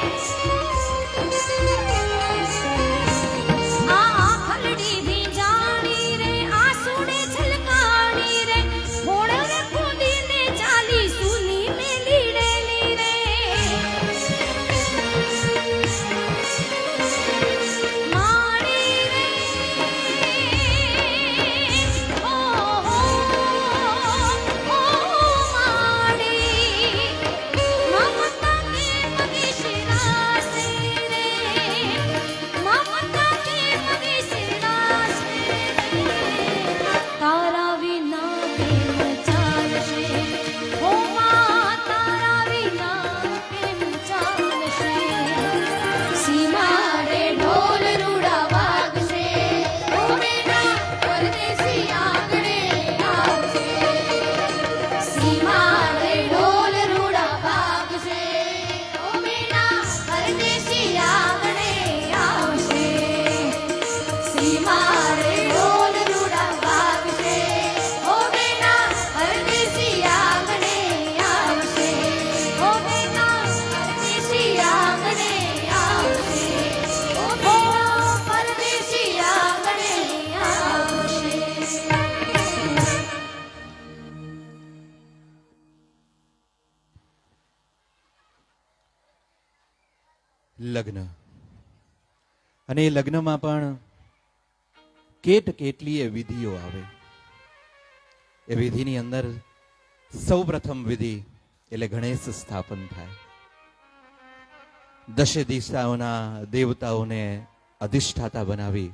Peace. લગ્ન. અને એ લગ્નમાં પણ કેટ કેટલી એ વિધિઓ આવે. એ વિધિની અંદર સૌ પ્રથમ વિધિ એટલે ગણેશ સ્થાપન થાય. દશે દિશાઓના દેવતાઓને અધિષ્ઠાતા બનાવી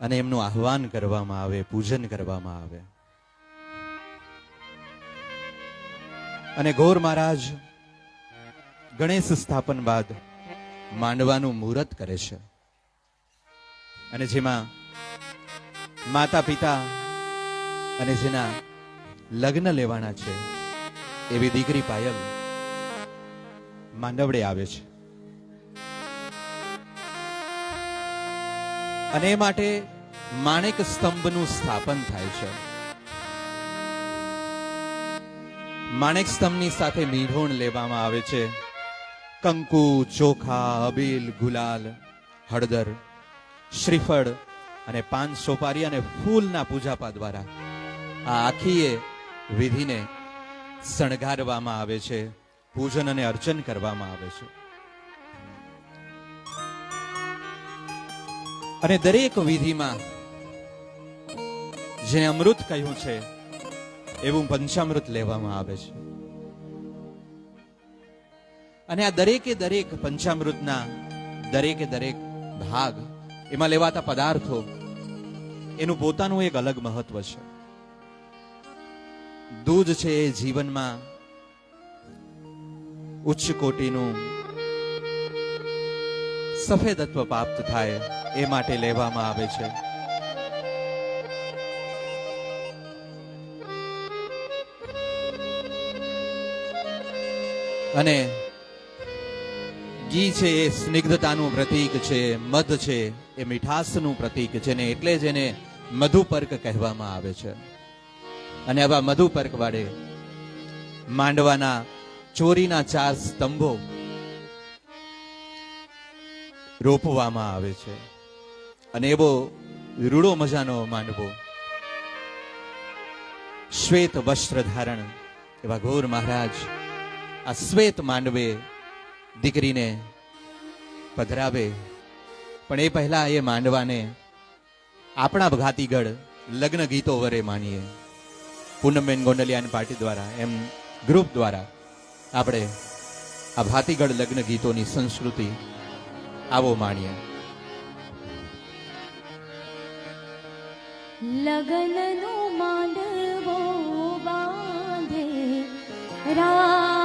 અને એમનું આહ્વાન કરવામાં આવે, પૂજન કરવામાં આવે. અને ગોર મહારાજ ગણેશ સ્થાપન બાદ માંડવાનું મુહૂર્ત કરે છે. અને જેમાં માતા પિતા અને જેના લગ્ન લેવાના છે, એવી દીકરી પાયલ માંડવડે આવે છે. અને એ માટે માણેક સ્તંભનું સ્થાપન થાય છે. માણેક સ્તંભની સાથે મીઢોણ લેવામાં આવે છે. કંકુ, ચોખા, અબીલ, ગુલાલ, હળદર, શ્રીફળ અને પાન સોપારી અને ફૂલના પૂજાપા દ્વારા આ આખી વિધિને શણગારવામાં આવે છે, પૂજન અને અર્ચન કરવામાં આવે છે. અને દરેક વિધિમાં જેને અમૃત કહ્યું છે, એવું પંચામૃત લેવામાં આવે છે. અને આ દરેકે દરેક પંચામૃતના દરેકે દરેક ભાગ એમાં લેવાતા પદાર્થો, એનું પોતાનું એક અલગ મહત્વ છે. દૂધ છે એ જીવનમાં ઉચ્ચ કોટીનું સફેદત્વ પ્રાપ્ત થાય એ માટે લેવામાં આવે છે. અને ઘી છે, એ સ્નિગ્ધતાનું પ્રતીક છે, મધ છે, એ મીઠાસનું પ્રતીક છે ને એટલે જ એને મધુપર્ક કહેવામાં આવે છે. અને આવા મધુપર્ક વાળે માંડવાના ચોરીના ચાર સ્તંભો રોપવામાં આવે છે. અને એવો રૂડો મજાનો માંડવો. શ્વેત વસ્ત્ર ધારણ એવા ગોર મહારાજ આ શ્વેત માંડવે દીકરીને પધરાવે. પણ એ પહેલા એ માંડવાને આપણા ઘાતીગઢ લગ્ન ગીતો વરે માનીએ. પૂનમબેન ગોંડલિયાની પાર્ટી દ્વારા, એમ ગ્રુપ દ્વારા આપણે આ ભાતીગઢ લગ્ન ગીતોની સંસ્કૃતિ આવો માણીએ. લગનનો માંડવો બાંધે રાત